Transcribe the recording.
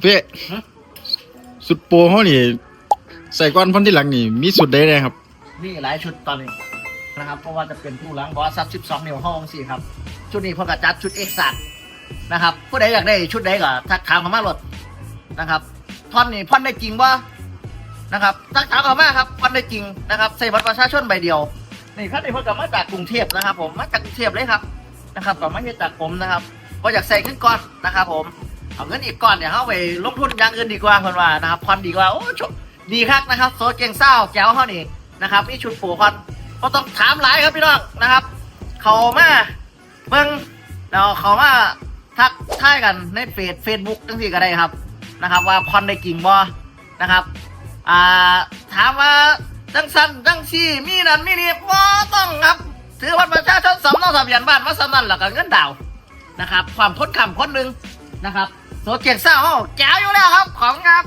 เป้สุดโปรเขานี่ ใส่ก้อนพันที่หลังนี่ มีสุดได้เลยครับ นี่หลายชุดตอนนี้นะครับ เพราะว่าจะเป็นตู้หล้างบอสซับ12นิ้วห้องสี่ครับ ชุดนี้พอกระจัดชุดเอกสัตนะครับ ผู้ใดอยากได้ชุดใดก็ทักถามเขามาโหลดนะครับท่อนนี่พ่อนได้จริงว่านะครับทักถามเขามาครับพ่อนได้จริงนะครับใส่บัตรประชาชนใบเดียวนี่ครับนี่เพิ่งกลับมาจากกรุงเทพนะครับ ผมมาจากกรุงเทพเลยครับนะครับกลับมาจากผมนะครับก็อยากใส่เงินก่อนนะครับผม เอาเงินอีกก่อนเนี่ยเขาไปลงทุนอย่างอื่นดีกว่าคนว่านะครับพอนดีกว่าโอ้ชุดดีครับนะครับโซเจงเศร้าแจ๋วเขานี่นะครับนี่ชุดปูคอนก็ต้องถามหลายครับพี่น้องนะครับ เขามาเบิ่งแล้วเขามาทักทายกันในเฟซเฟซบุ๊กจังสี่ก็ได้ครับนะครับ ว่าพอนได้จริงบ่นะครับอ่าถามว่าจังสันจังซี่มีนั่นมีนี่บ่ต้องครับถือบัตประชาชนสำเนาทะเบียนบ้านมาสำนันแล้วก็เงินดาวน์นะครับ ความทนคำคนหนึ่งนะครับ โนเกียกเศร้าเจ้าอยู่แล้วครับ ของครับ